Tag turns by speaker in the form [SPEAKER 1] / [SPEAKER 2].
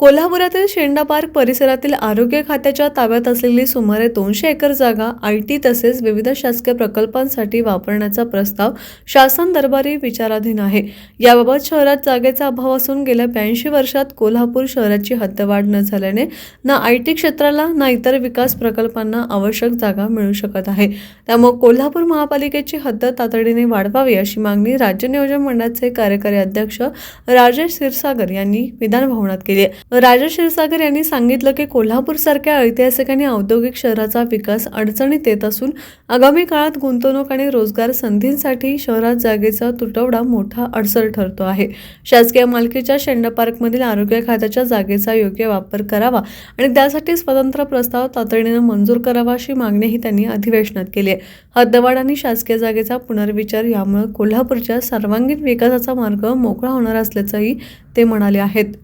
[SPEAKER 1] कोल्हापुरातील शेंडा पार्क परिसरातील आरोग्य खात्याच्या ताब्यात असलेली सुमारे दोनशे एकर जागा आय टी तसेच विविध शासकीय प्रकल्पांसाठी वापरण्याचा प्रस्ताव शासन दरबारी विचाराधीन आहे. याबाबत शहरात जागेचा अभाव असून गेल्या ब्याऐंशी वर्षात कोल्हापूर शहराची हद्दवाढ न झाल्याने ना आय टी क्षेत्राला ना इतर विकास प्रकल्पांना आवश्यक जागा मिळू शकत आहे. त्यामुळे कोल्हापूर महापालिकेची हद्द तातडीने वाढवावी अशी मागणी राज्य नियोजन मंडळाचे कार्यकारी अध्यक्ष राजेश क्षीरसागर यांनी विधान भवनात केली आहे. राजा क्षीरसागर यांनी सांगितलं की कोल्हापूरसारख्या ऐतिहासिक आणि औद्योगिक शहराचा विकास अडचणीत येत असून आगामी काळात गुंतवणूक आणि रोजगार संधींसाठी शहरात जागेचा तुटवडा मोठा अडसर ठरतो आहे. शासकीय मालकीच्या शेंडा पार्कमधील आरोग्य खात्याच्या जागेचा योग्य वापर करावा आणि त्यासाठी स्वतंत्र प्रस्ताव तातडीनं मंजूर करावा अशी मागणीही त्यांनी अधिवेशनात केली आहे. हद्दवाढ आणि शासकीय जागेचा पुनर्विचार यामुळे कोल्हापूरच्या सर्वांगीण विकासाचा मार्ग मोकळा होणार असल्याचंही ते म्हणाले आहेत.